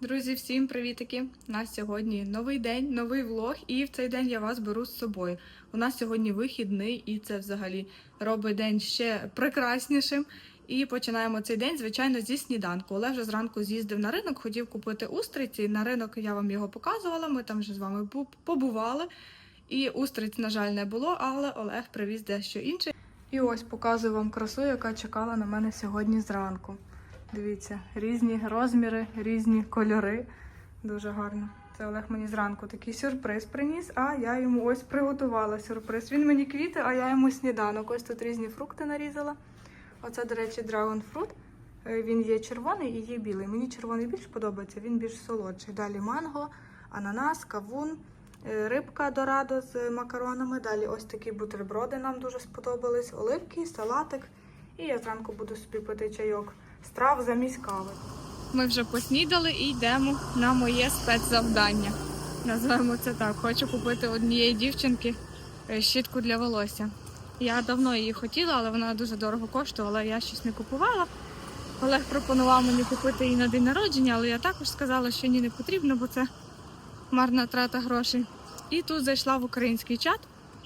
Друзі, всім привітики! У нас сьогодні новий день, новий влог, і в цей день я вас беру з собою. У нас сьогодні вихідний, і це взагалі робить день ще прекраснішим. І починаємо цей день, звичайно, зі сніданку. Олег вже зранку з'їздив на ринок, хотів купити устриці. На ринок я вам його показувала. Ми там вже з вами побували. І устриць, на жаль, не було, але Олег привіз дещо інше. І ось показую вам красу, яка чекала на мене сьогодні зранку. Дивіться, різні розміри, різні кольори. Дуже гарно. Це Олег мені зранку такий сюрприз приніс, а я йому ось приготувала сюрприз. Він мені квіти, а я йому сніданок. Ось тут різні фрукти нарізала. Оце, до речі, драгон фрут. Е, Він є червоний і є білий. Мені червоний більш подобається, він більш солодший. Далі манго, ананас, кавун, е, рибка дорадо з макаронами. Далі ось такі бутерброди нам дуже сподобались, оливки, салатик. І я зранку буду собі пити чайок страв замість кави. Ми вже поснідали і йдемо на моє спецзавдання. Називаємо це так. Хочу купити однієї дівчинки е, щітку для волосся. Я давно її хотіла, але вона дуже дорого коштувала, я щось не купувала. Олег пропонував мені купити її на день народження, але я також сказала, що ні, не потрібно, бо це марна трата грошей. І тут зайшла в український чат,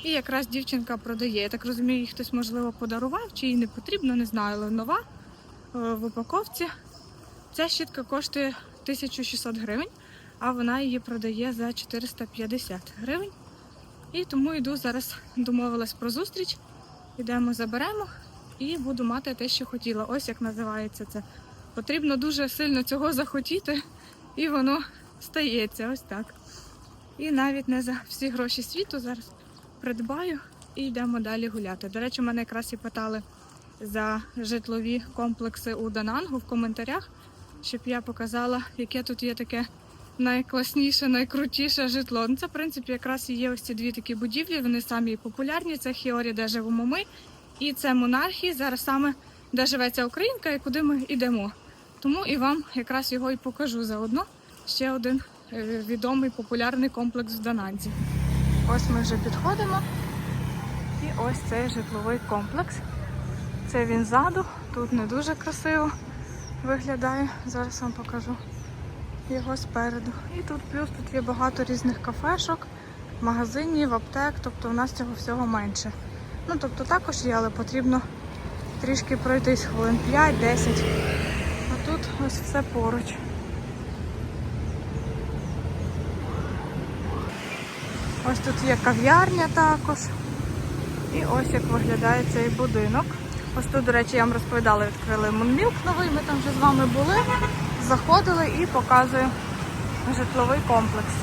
і якраз дівчинка продає. Я так розумію, їй хтось, можливо, подарував, чи їй не потрібно, не знаю, але нова в упаковці. Ця щітка коштує 1600 гривень, а вона її продає за 450 гривень. І тому йду зараз, домовилась про зустріч. Йдемо, заберемо і буду мати те, що хотіла. Ось як називається це. Потрібно дуже сильно цього захотіти, і воно стається ось так. І навіть не за всі гроші світу зараз придбаю і йдемо далі гуляти. До речі, мене якраз і питали за житлові комплекси у Данангу в коментарях, щоб я показала, яке тут є таке найкласніше, найкрутіше житло. Ну, це, в принципі, якраз і є ось ці дві такі будівлі. Вони самі популярні. Це Хіорі, де живемо ми, і це монархії. Зараз саме де живе ця українка і куди ми йдемо. Тому і вам якраз його і покажу заодно. Ще один е, відомий популярний комплекс в Дананзі. Ось ми вже підходимо. І ось цей житловий комплекс. Це він ззаду, тут не дуже красиво виглядає. Зараз вам покажу його спереду. І тут плюс тут є багато різних кафешок, магазинів, аптек, тобто у нас цього всього менше. Ну тобто також є, але потрібно трішки пройтись хвилин 5-10. А тут ось все поруч. Ось тут є кав'ярня також. І ось як виглядає цей будинок. Ось тут, до речі, я вам розповідала, відкрили Мунмілк новий. Ми там вже з вами були, заходили і показую житловий комплекс.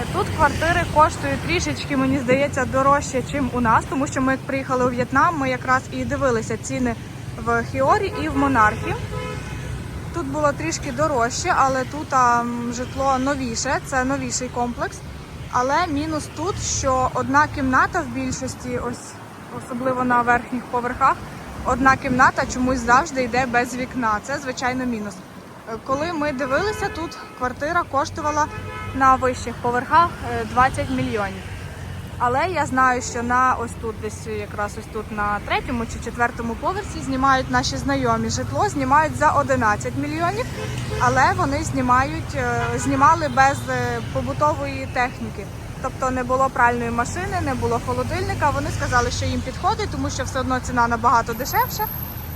Е, Тут квартири коштують трішечки, мені здається, дорожче, ніж у нас, тому що ми як приїхали у В'єтнам, ми якраз і дивилися ціни в Хіорі і в Монархі. Тут було трішки дорожче, але тут а, житло новіше, це новіший комплекс. Але мінус тут, що одна кімната в більшості, ось особливо на верхніх поверхах, одна кімната чомусь завжди йде без вікна. Це звичайно мінус. Е, Коли ми дивилися, тут квартира коштувала на вищих поверхах е, 20 мільйонів. Але я знаю, що на ось тут, десь якраз ось тут на третьому чи четвертому поверсі знімають наші знайомі житло, знімають за 11 мільйонів, але вони знімають, е, знімали без е, побутової техніки. Тобто не було пральної машини, не було холодильника. Вони сказали, що їм підходить, тому що все одно ціна набагато дешевша.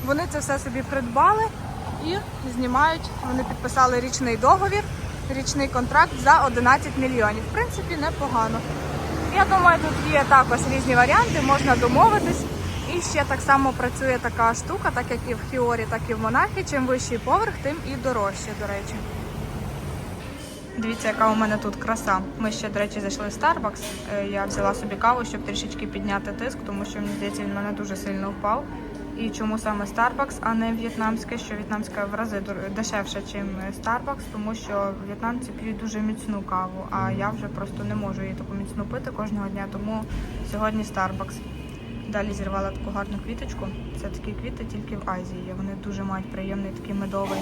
Вони це все собі придбали і знімають. Вони підписали річний договір, річний контракт за 11 мільйонів. В принципі, непогано. Я думаю, тут є також різні варіанти, можна домовитись. І ще так само працює така штука, так як і в Хіорі, так і в Монахі. Чим вищий поверх, тим і дорожче, до речі. Дивіться, яка у мене тут краса. Ми ще, до речі, зайшли в Starbucks. Е, Я взяла собі каву, щоб трішечки підняти тиск, тому що мені здається, він мене дуже сильно впав. І чому саме Starbucks, а не в'єтнамське, що в'єтнамське в рази дешевше, ніж Starbucks, тому що в'єтнамці п'ють дуже міцну каву, а я вже просто не можу її таку міцну пити кожного дня, тому сьогодні Starbucks. Далі зірвала таку гарну квіточку. Це такі квіти тільки в Азії. Вони дуже мають приємний такий медовий,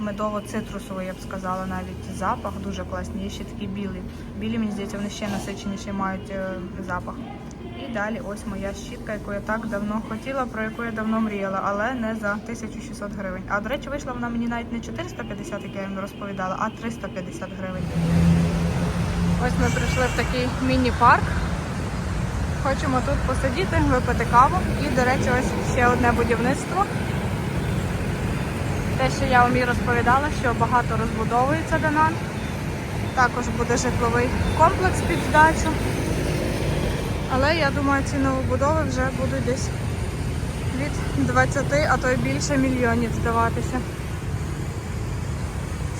медово-цитрусовий, я б сказала, навіть запах дуже класний. Є ще такі білі. Білі, мені здається, вони ще насиченіші мають е, запах. І далі ось моя щітка, яку я так давно хотіла, про яку я давно мріяла, але не за 1600 гривень. А до речі, вийшла вона мені навіть не 450, як я їм розповідала, а 350 гривень. Ось ми прийшли в такий міні-парк. Хочемо тут посидіти, випити каву. І, до речі, ось ще одне будівництво. Те, що я Омі розповідала, що багато розбудовується Данан. Також буде житловий комплекс під здачу. Але я думаю, ці новобудови вже будуть десь від 20, а то й більше мільйонів здаватися.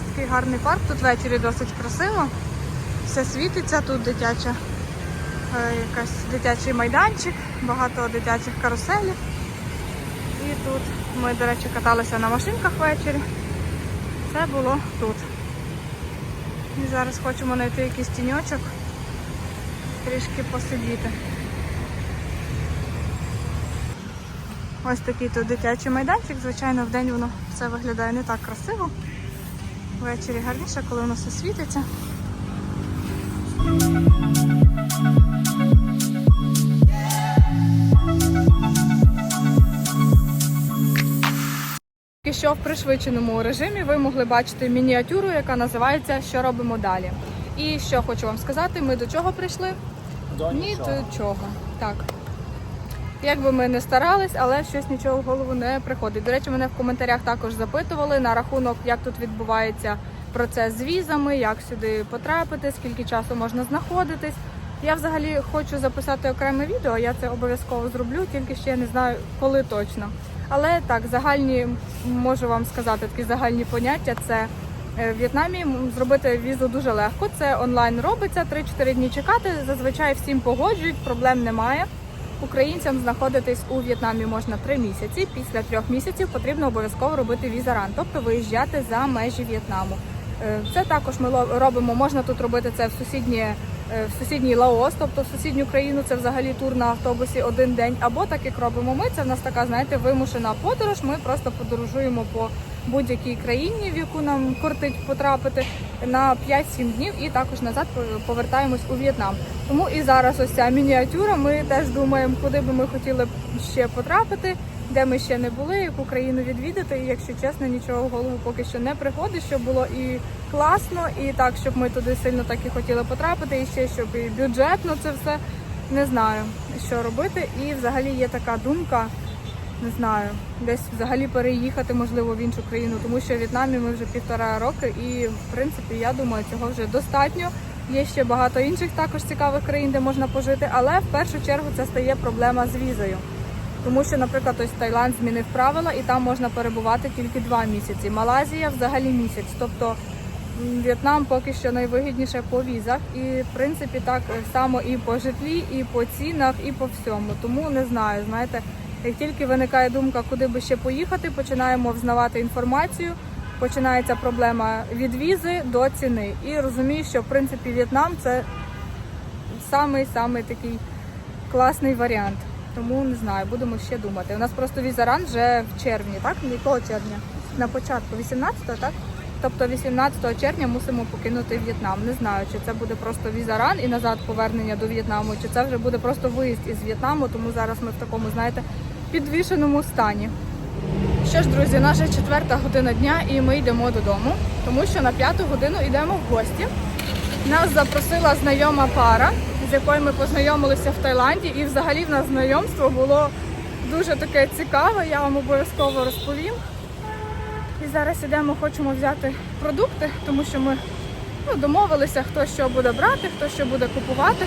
Такий гарний парк, тут ввечері досить красиво. Все світиться, тут дитяча, е, якась дитячий майданчик, багато дитячих каруселів. І тут ми, до речі, каталися на машинках ввечері. Це було тут. І зараз хочемо знайти якийсь тіньочок, трішки посидіти. Ось такий тут дитячий майданчик. Звичайно, в день воно все виглядає не так красиво. Ввечері гарніше, коли воно все світиться. Що в пришвидшеному режимі ви могли бачити мініатюру, яка називається Що робимо далі. І що хочу вам сказати, ми до чого прийшли? До Ні нічого. до чого. Так. Як би ми не старались, але щось нічого в голову не приходить. До речі, мене в коментарях також запитували на рахунок, як тут відбувається процес з візами, як сюди потрапити, скільки часу можна знаходитись. Я взагалі хочу записати окреме відео, я це обов'язково зроблю, тільки ще не знаю, коли точно. Але так, загальні можу вам сказати такі загальні поняття. Це е, в В'єтнамі зробити візу дуже легко. Це онлайн робиться 3-4 дні чекати. Зазвичай всім погоджують, проблем немає. Українцям знаходитись у В'єтнамі можна 3 місяці. Після трьох місяців потрібно обов'язково робити візаран, тобто виїжджати за межі В'єтнаму. Е, Це також ми робимо. Можна тут робити це в сусіднє е, в сусідній Лаос, тобто в сусідню країну. Це взагалі тур на автобусі один день. Або так як робимо ми. Це в нас така, знаєте, вимушена подорож. Ми просто подорожуємо по будь-якій країні, в яку нам кортить потрапити на 5-7 днів, і також назад повертаємось у В'єтнам. Тому і зараз ось ця мініатюра. Ми теж думаємо, куди би ми хотіли ще потрапити, де ми ще не були, яку країну відвідати. І якщо чесно, нічого в голову поки що не приходить, щоб було і класно, і так, щоб ми туди сильно так і хотіли потрапити, і ще щоб і бюджетно це все не знаю, що робити. І взагалі є така думка. Не знаю, десь взагалі переїхати можливо в іншу країну, тому що в В'єтнамі ми вже півтора роки, і в принципі я думаю, цього вже достатньо. Є ще багато інших також цікавих країн, де можна пожити, але в першу чергу це стає проблема з візою. Тому що, наприклад, ось Таїланд змінив правила, і там можна перебувати тільки два місяці. Малазія взагалі місяць. Тобто В'єтнам поки що найвигідніше по візах. І в принципі так само і по житлі, і по цінах, і по всьому. Тому не знаю, знаєте, як тільки виникає думка, куди би ще поїхати, починаємо взнавати інформацію. Починається проблема від візи до ціни. І розумію, що в принципі В'єтнам це самий самий такий класний варіант. Тому не знаю, будемо ще думати. У нас просто візаран вже в червні, так? Якого червня? На початку, 18-го, так? Тобто 18 червня мусимо покинути В'єтнам. Не знаю, чи це буде просто візаран і назад повернення до В'єтнаму, чи це вже буде просто виїзд із В'єтнаму, тому зараз ми в такому, знаєте, підвішеному стані. Що ж, друзі, у нас вже четверта година дня і ми йдемо додому, тому що на п'яту годину йдемо в гості. Нас запросила знайома пара, з якою ми познайомилися в Таїланді, і взагалі в нас знайомство було дуже таке цікаве, я вам обов'язково розповім. І зараз ідемо, хочемо взяти продукти, тому що ми ну, домовилися, хто що буде брати, хто що буде купувати.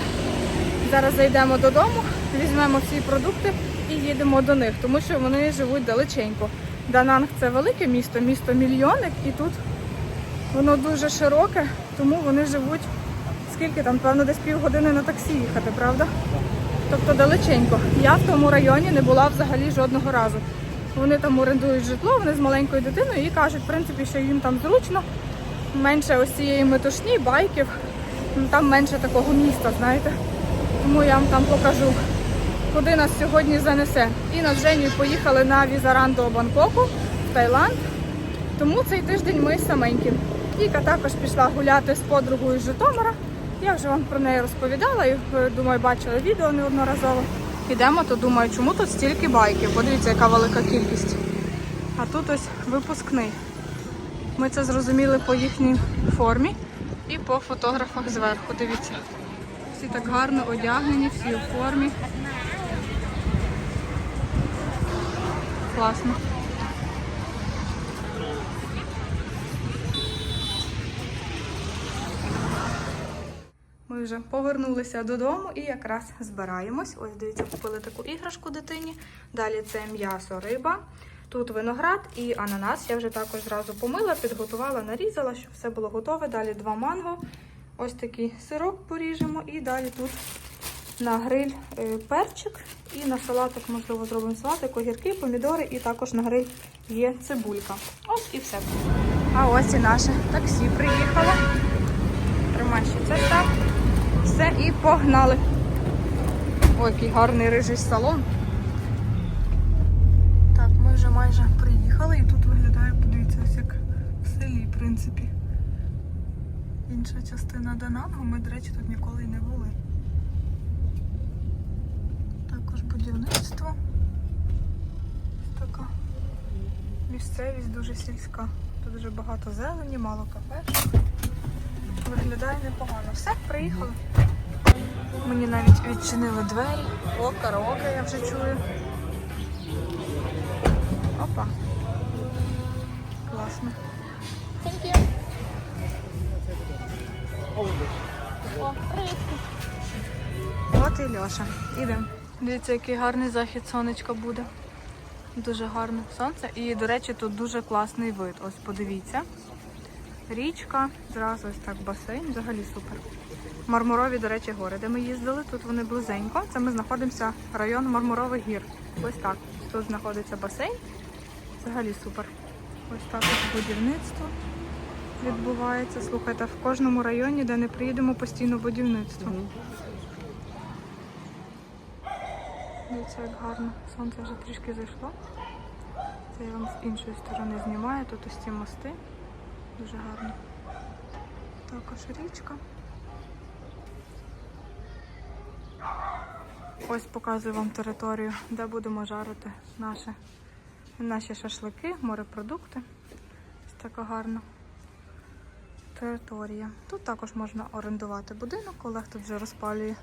Зараз зайдемо додому, візьмемо всі продукти і їдемо до них, тому що вони живуть далеченько. Дананг це велике місто, місто мільйонник, і тут воно дуже широке, тому вони живуть скільки там, певно, десь півгодини на таксі їхати, правда? Тобто далеченько. Я в тому районі не була взагалі жодного разу. Вони там орендують житло, вони з маленькою дитиною і кажуть, в принципі, що їм там зручно, менше ось цієї метушні, байків, ну, там менше такого міста, знаєте. Тому я вам там покажу, куди нас сьогодні занесе. І на Женю поїхали на візаран до Бангкоку, в Таїланд. Тому цей тиждень ми саменькі. Віка також пішла гуляти з подругою з Житомира Я вже вам про неї розповідала і думаю, бачили відео неодноразово. Ідемо, то думаю, чому тут стільки байків? Подивіться, яка велика кількість. А тут ось випускний. Ми це зрозуміли по їхній формі і по фотографах зверху. Дивіться. Всі так гарно одягнені, всі у формі. Класно. Вже повернулися додому і якраз збираємось. Ось дивіться, купили таку іграшку дитині. Далі це м'ясо, риба. Тут виноград і ананас. Я вже також зразу помила, підготувала, нарізала, щоб все було готове. Далі два манго. Ось такий сирок поріжемо. І далі тут на гриль е, перчик. І на салатик, можливо, зробимо салатик, огірки, помідори, і також на гриль є цибулька. Ось і все. А ось і наше таксі приїхало. Тримай ще це так. Все і погнали. Ой, який гарний рижий салон. Так, ми вже майже приїхали і тут виглядає, подивіться, ось як в селі, в принципі. Інша частина Данангу, ми, до речі, тут ніколи й не були. Також будівництво. Така місцевість дуже сільська. Тут дуже багато зелені, мало кафешок. Виглядає непогано. Все, приїхали. Мені навіть відчинили двері. О, караоке я вже чую. Опа. Класно. Thank you. О, привіт. От і Льоша. Ідемо. Дивіться, який гарний захід сонечка буде. Дуже гарне сонце. І, до речі, тут дуже класний вид. Ось подивіться. Річка, зразу ось так басейн, взагалі супер. Мармурові, до речі, гори, де ми їздили. Тут вони близенько. Це ми знаходимося район Мармурових гір. Ось так. Тут знаходиться басейн. Взагалі супер. Ось так ось будівництво відбувається. Слухайте, в кожному районі, де не приїдемо, постійно будівництво. Дивіться, як гарно. Сонце вже трішки зайшло. Це я вам з іншої сторони знімаю. Тут ось ці мости. Дуже гарно. Також річка. Ось показую вам територію, де будемо жарити наші, наші шашлики, морепродукти. Ось така гарна територія. Тут також можна орендувати будинок. Олег тут вже розпалює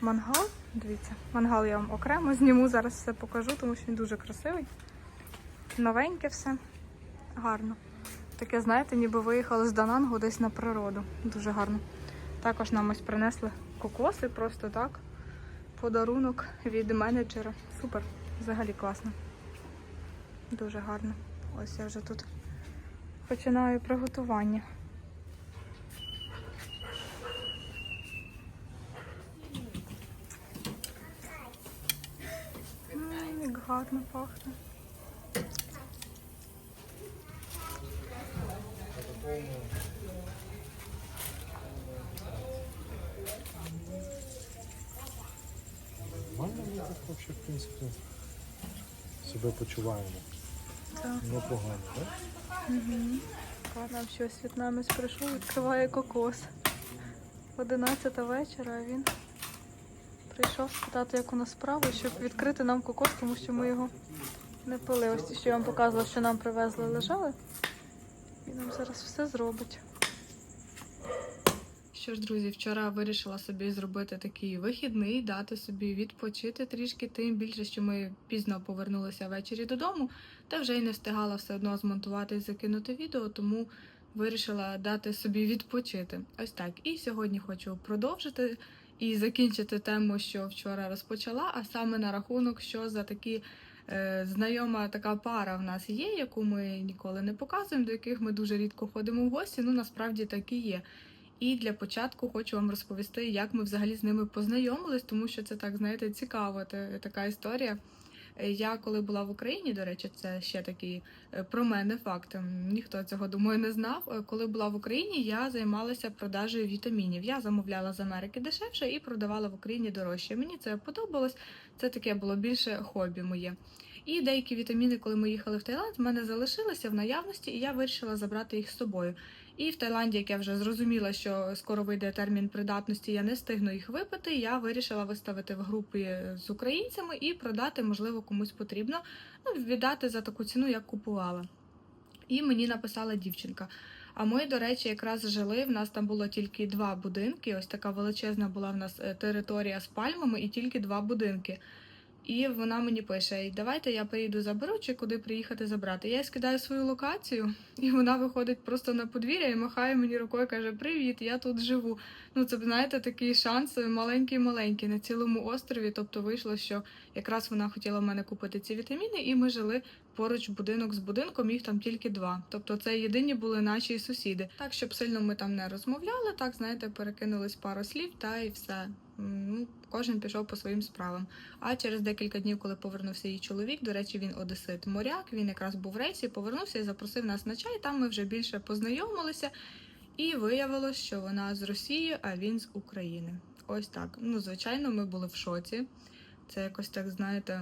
мангал. Дивіться, мангал я вам окремо зніму, зараз все покажу, тому що він дуже красивий. Новеньке все. Гарно. Таке, знаєте, ніби виїхали з Данангу десь на природу. Дуже гарно. Також нам ось принесли кокоси, просто так. Подарунок від менеджера. Супер. Взагалі класно. Дуже гарно. Ось я вже тут починаю приготування. М, гарно пахне. Нормально ми так вообще, в принципі, себе почуваємо. Так. Непогано, так? А нам щось в'єтнамець прийшов, відкриває кокос. 11 вечора, а він прийшов спитати, як у нас справи, щоб відкрити нам кокос, тому що ми його не пили. Ось ті, що я вам показувала, що нам привезли, лежали. Він нам зараз все зробить. Що ж, друзі, вчора вирішила собі зробити такий вихідний, дати собі відпочити трішки, тим більше, що ми пізно повернулися ввечері додому, та вже й не встигала все одно змонтувати і закинути відео, тому вирішила дати собі відпочити. Ось так. І сьогодні хочу продовжити і закінчити тему, що вчора розпочала, а саме на рахунок, що за такі. е, Знайома така пара в нас є, яку ми ніколи не показуємо, до яких ми дуже рідко ходимо в гості. Ну насправді так і є. І для початку хочу вам розповісти, як ми взагалі з ними познайомились, тому що це так, знаєте, цікаво. та- така історія. Е, Я коли була в Україні, до речі, це ще такий е, про мене факт. Ніхто цього думаю не знав. Е, Коли була в Україні, я займалася продажею вітамінів. Я замовляла з Америки дешевше і продавала в Україні дорожче. Мені це подобалось. Це таке було більше хобі моє. І деякі вітаміни, коли ми їхали в Таїланд, в мене залишилися в наявності, і я вирішила забрати їх з собою. І в Таїланді, як я вже зрозуміла, що скоро вийде термін придатності, я не встигну їх випити. Я вирішила виставити в групі з українцями і продати, можливо, комусь потрібно, ну, віддати за таку ціну, як купувала. І мені написала дівчинка. А ми, до речі, якраз жили. В нас там було тільки два будинки. Ось така величезна була в нас е, територія з пальмами і тільки два будинки. І вона мені пише: давайте я приїду заберу, чи куди приїхати забрати. Я скидаю свою локацію, і вона виходить просто на подвір'я і махає мені рукою, каже: Привіт, я тут живу. Ну, це знаєте, такий шанс маленький-маленький на цілому острові. Тобто вийшло, що якраз вона хотіла в мене купити ці вітаміни, і ми жили поруч будинок з будинком, їх там тільки два. Тобто це єдині були наші сусіди. Так, щоб сильно ми там не розмовляли, так знаєте, перекинулись пару слів, та і все. Ну, кожен пішов по своїм справам. А через декілька днів, коли повернувся її чоловік, до речі, він одесит моряк, він якраз був в рейсі, повернувся і запросив нас на чай. Там ми вже більше познайомилися, і виявилось, що вона з Росії, а він з України. Ось так. Ну, звичайно, ми були в шоці. Це якось так, знаєте,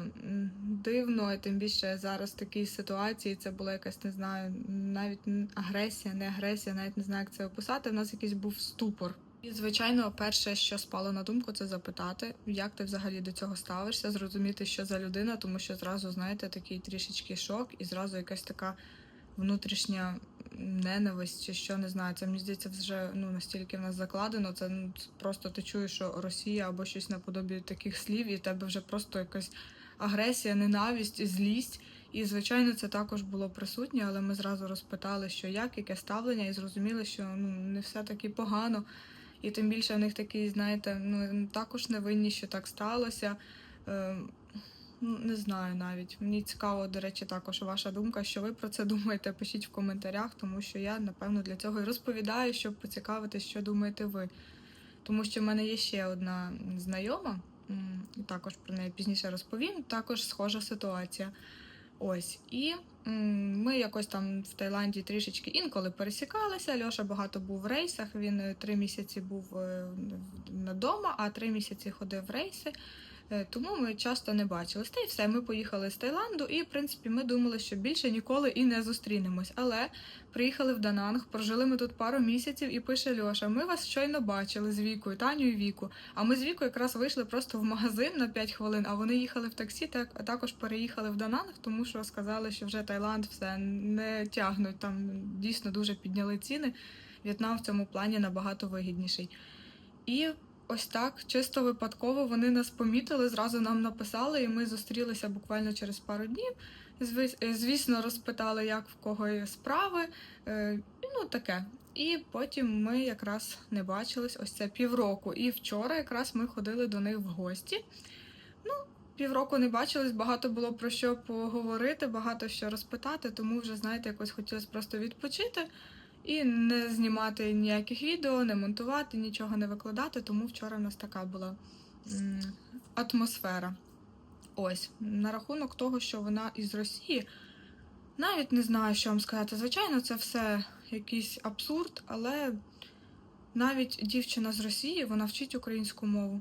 дивно, і тим більше зараз в такій ситуації це була якась, не знаю, навіть агресія, не агресія, навіть не знаю, як це описати. В нас якийсь був ступор. І, звичайно, перше, що спало на думку, це запитати, як ти взагалі до цього ставишся, зрозуміти, що за людина, тому що зразу, знаєте, такий трішечки шок, і зразу якась така внутрішня ненависть, чи що не знаю. Це мені здається, вже ну настільки в нас закладено. Це ну, просто ти чуєш, що Росія або щось наподобі таких слів, і в тебе вже просто якась агресія, ненависть, злість. І, звичайно, це також було присутнє, але ми зразу розпитали, що як, яке ставлення, і зрозуміли, що ну не все таки погано. І тим більше в них такий, знаєте, ну також невинні, що так сталося. Е, ну, не знаю навіть. Мені цікаво, до речі, також ваша думка, що ви про це думаєте. Пишіть в коментарях, тому що я, напевно, для цього і розповідаю, щоб поцікавитись, що думаєте ви. Тому що в мене є ще одна знайома, і також про неї пізніше розповім. Також схожа ситуація. Ось. І ми якось там в Таїланді трішечки інколи пересікалися. Льоша багато був в рейсах. Він е, три місяці був е, вдома, а три місяці ходив в рейси. Е, Тому ми часто не бачились. Та й все, ми поїхали з Таїланду, і в принципі ми думали, що більше ніколи і не зустрінемось. Але приїхали в Дананг, прожили ми тут пару місяців, і пише Льоша: ми вас щойно бачили з Вікою, Таню і Віку. А ми з Вікою якраз вийшли просто в магазин на 5 хвилин, а вони їхали в таксі, так а також переїхали в Дананг, тому що сказали, що вже Таїланд все не тягнуть. Там дійсно дуже підняли ціни. В'єтнам в цьому плані набагато вигідніший. І ось так, чисто випадково вони нас помітили, зразу нам написали, і ми зустрілися буквально через пару днів. Е, Звісно, розпитали, як в кого є справи. е, Ну, таке. І потім ми якраз не бачились ось це півроку. І вчора якраз ми ходили до них в гості. Ну, півроку не бачились, багато було про що поговорити, багато що розпитати, тому вже, знаєте, якось хотілося просто відпочити і не знімати ніяких відео, не монтувати, нічого не викладати. Тому вчора в нас така була атмосфера. Ось, на рахунок того, що вона із Росії, навіть не знаю, що вам сказати. Звичайно, це все якийсь абсурд, але навіть дівчина з Росії вона вчить українську мову.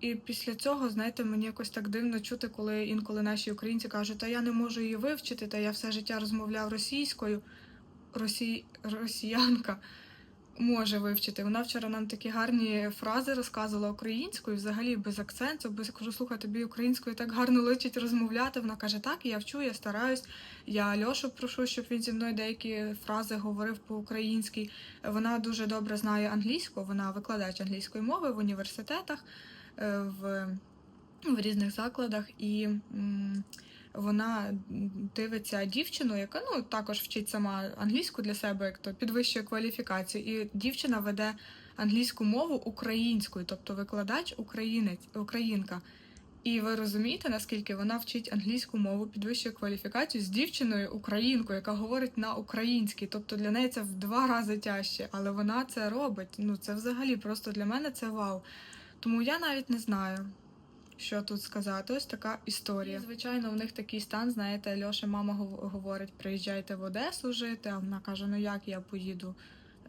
І після цього, знаєте, мені якось так дивно чути, коли інколи наші українці кажуть, та я не можу її вивчити, та я все життя розмовляв російською. Росі... Росіянка може вивчити. Вона вчора нам такі гарні фрази розказувала українською, взагалі без акценту. Без я кажу, слухай, тобі українською так гарно личить розмовляти. Вона каже, так, я вчу, я стараюсь. Я Льошу прошу, щоб він зі мною деякі фрази говорив по-українськи. Вона дуже добре знає англійську, вона викладач англійської мови в університетах, е, в, в різних закладах. І вона дивиться дівчину, яка ну також вчить сама англійську для себе, як то підвищує кваліфікацію. І дівчина веде англійську мову українською, тобто викладач українець, українка. І ви розумієте, наскільки вона вчить англійську мову, підвищує кваліфікацію з дівчиною українкою, яка говорить на українській. Тобто для неї це в два рази тяжче, але вона це робить. Ну це взагалі просто для мене це вау. Тому я навіть не знаю. Що тут сказати? Ось така історія. І, звичайно, у них такий стан, знаєте, Льоша, мама гов- говорить, приїжджайте в Одесу жити, а вона каже, ну як я поїду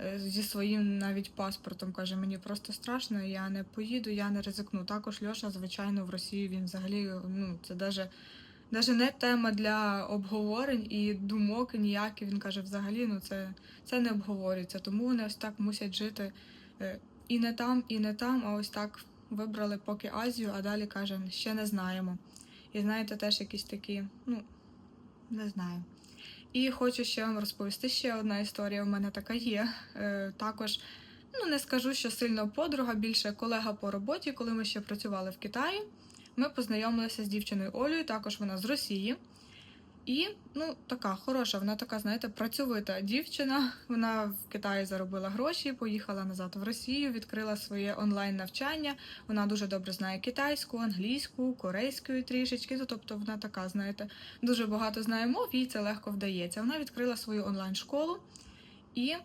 Е, зі своїм навіть паспортом. Каже, мені просто страшно, я не поїду, я не ризикну. Також Льоша, звичайно, в Росію він взагалі, ну, це даже навіть не тема для обговорень і думок ніякі. Він каже, взагалі, ну це, це не обговорюється. Тому вони ось так мусять жити е, і не там, і не там, а ось так вибрали поки Азію, а далі каже, ще не знаємо. І знаєте, теж якісь такі, ну, не знаю. І хочу ще вам розповісти ще одна історія. У мене така є. Е, також, ну не скажу, що сильно подруга, більше колега по роботі, коли ми ще працювали в Китаї. Ми познайомилися з дівчиною Олею, також вона з Росії. І ну, така хороша, вона така, знаєте, працьовита дівчина. Вона в Китаї заробила гроші, поїхала назад в Росію, відкрила своє онлайн навчання. Вона дуже добре знає китайську, англійську, корейську трішечки. Ну, тобто вона така, знаєте, дуже багато знає мов, їй це легко вдається. Вона відкрила свою онлайн-школу і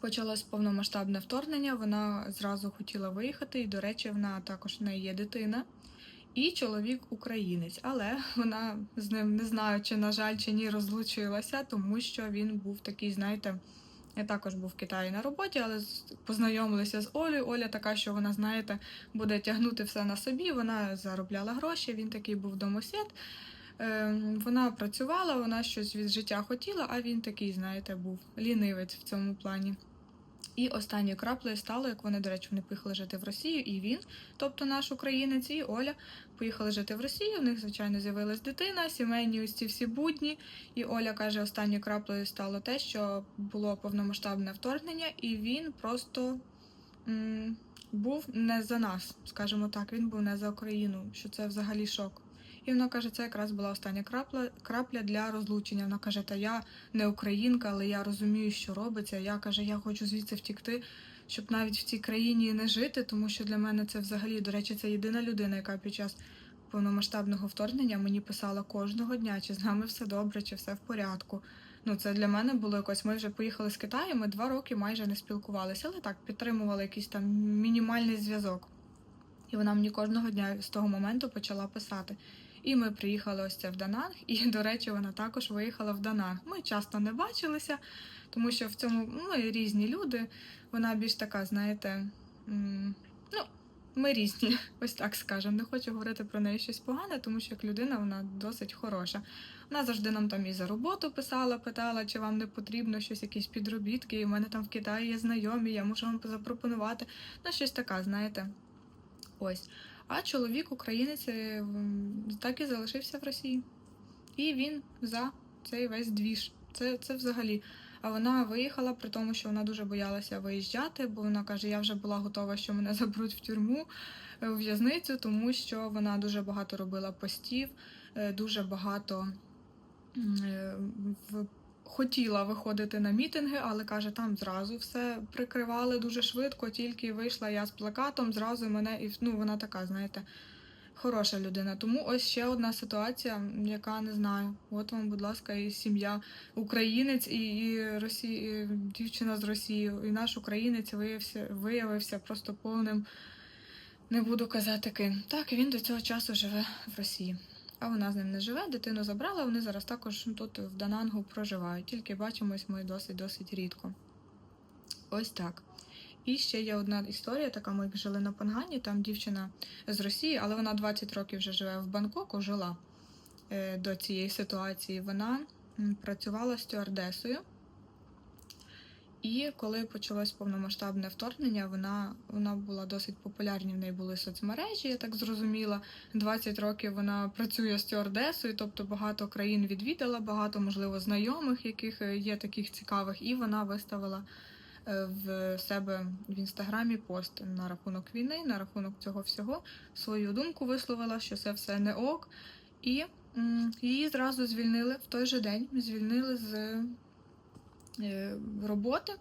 почалось повномасштабне вторгнення. Вона зразу хотіла виїхати, і, до речі, вона також в неї є дитина. І чоловік українець, але вона з ним не знаю, чи на жаль, чи ні, розлучилася, тому що він був такий, знаєте, я також був в Китаї на роботі, але познайомилися з Олею. Оля така, що вона, знаєте, буде тягнути все на собі. Вона заробляла гроші, він такий був домосід. Ем, Вона працювала, вона щось від життя хотіла, а він такий, знаєте, був лінивець в цьому плані. І останньою краплею стало, як вони, до речі, вони поїхали жити в Росію, і він, тобто наш українець, і Оля поїхали жити в Росію. У них, звичайно, з'явилась дитина, сімейні ось ці всі будні. І Оля каже, останньою краплею стало те, що було повномасштабне вторгнення, і він просто м, був не за нас, скажімо так, він був не за Україну, що це взагалі шок. І вона каже, це якраз була остання крапля, крапля для розлучення. Вона каже, та я не українка, але я розумію, що робиться. Я каже, я хочу звідси втікти, щоб навіть в цій країні не жити, тому що для мене це взагалі, до речі, це єдина людина, яка під час повномасштабного вторгнення мені писала кожного дня, чи з нами все добре, чи все в порядку. Ну, це для мене було якось. Ми вже поїхали з Китаю, ми два роки майже не спілкувалися, але так підтримували якийсь там мінімальний зв'язок. І вона мені кожного дня з того моменту почала писати. І ми приїхали ось це в Дананг, і, до речі, вона також виїхала в Дананг. Ми часто не бачилися, тому що в цьому ми різні люди. Вона більш така, знаєте, ну, ми різні, ось так скажемо. Не хочу говорити про неї щось погане, тому що як людина вона досить хороша. Вона завжди нам там і за роботу писала, питала, чи вам не потрібно щось, якісь підробітки. І в мене там в Китаї є знайомі, я можу вам запропонувати. Ну, щось така, знаєте. Ось. А чоловік українець е, так і залишився в Росії. І він за цей весь двіж. Це, це взагалі. А вона виїхала, при тому, що вона дуже боялася виїжджати, бо вона каже: я вже була готова, що мене заберуть в тюрму, е, в в'язницю, тому що вона дуже багато робила постів, е, дуже багато в- хотіла виходити на мітинги, але каже, там зразу все прикривали дуже швидко, тільки вийшла я з плакатом, зразу мене і ну вона така, знаєте. Хороша людина. Тому ось ще одна ситуація, яка не знаю. От вам, будь ласка, і сім'я українець, і, і, Росі... і дівчина з Росії, і наш українець виявився, виявився просто повним. Не буду казати ким. Так, він до цього часу живе в Росії. А вона з ним не живе, дитину забрала, вони зараз також тут в Данангу проживають. Тільки бачимось ми досить-досить рідко. Ось так. І ще є одна історія, така ми жили на Пангані, там дівчина з Росії, але вона 20 років вже живе в Бангкоку, жила е, до цієї ситуації. Вона працювала стюардесою. І коли почалось повномасштабне вторгнення, вона, вона була досить популярні, в неї були соцмережі, я так зрозуміла. 20 років вона працює стюардесою, тобто багато країн відвідала, багато, можливо, знайомих, яких е, є таких цікавих, і вона виставила е, в себе в інстаграмі пост на рахунок війни, на рахунок цього всього. Свою думку висловила, що це все не ок. І її зразу звільнили в той же день. Звільнили з роботи.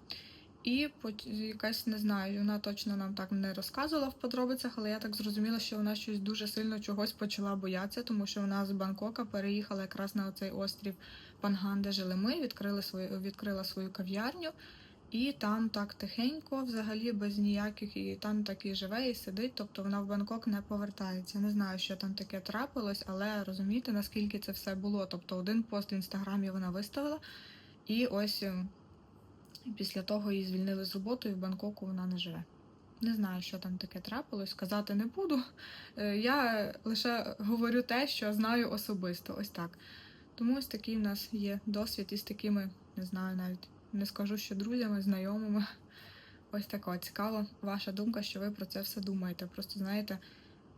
І якась не знаю, вона точно нам так не розказувала в подробицях, але я так зрозуміла, що вона щось дуже сильно чогось почала боятися, тому що вона з Бангкока переїхала якраз на оцей острів Панган, де жили ми, відкрили свою, відкрила свою кав'ярню, і там так тихенько, взагалі без ніяких, і там так і живе, і сидить. Тобто вона в Бангкок не повертається. Не знаю, що там таке трапилось, але розумієте, наскільки це все було. Тобто один пост в інстаграмі вона виставила, і ось ем, після того її звільнили з роботи, і в Бангкоку вона не живе. Не знаю, що там таке трапилось, сказати не буду. Е, Я лише говорю те, що знаю особисто. Ось так. Тому ось такий в нас є досвід із такими, не знаю, навіть не скажу, що друзями, знайомими. Ось така цікава ваша думка, що ви про це все думаєте. Просто знаєте,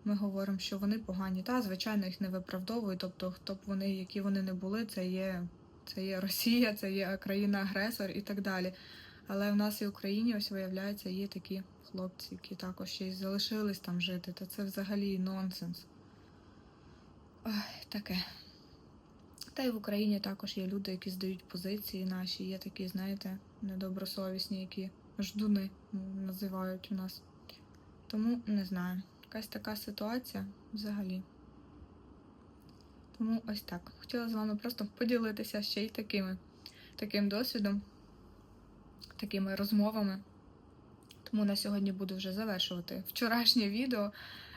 ми говоримо, що вони погані. Та, звичайно, їх не виправдовують. Тобто, хто б вони, які вони не були, це є, це є Росія, це є країна-агресор і так далі. Але в нас і в Україні, ось виявляється, є такі хлопці, які також ще й залишились там жити. Та це взагалі нонсенс. Ой, таке. Та й в Україні також є люди, які здають позиції наші, є такі, знаєте, недобросовісні, які ждуни називають у нас. Тому не знаю. Якась така ситуація взагалі. Тому ось так. Хотіла з вами просто поділитися ще й такими, таким досвідом, такими розмовами. Тому на сьогодні буду вже завершувати вчорашнє відео.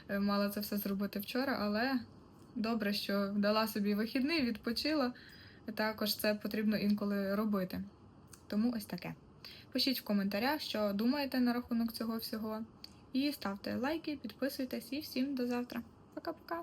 Е, Мала це все зробити вчора, але добре, що дала собі вихідний, відпочила. Також це потрібно інколи робити. Тому ось таке. Пишіть в коментарях, що думаєте на рахунок цього всього. І ставте лайки, підписуйтесь і всім до завтра. Пока-пока!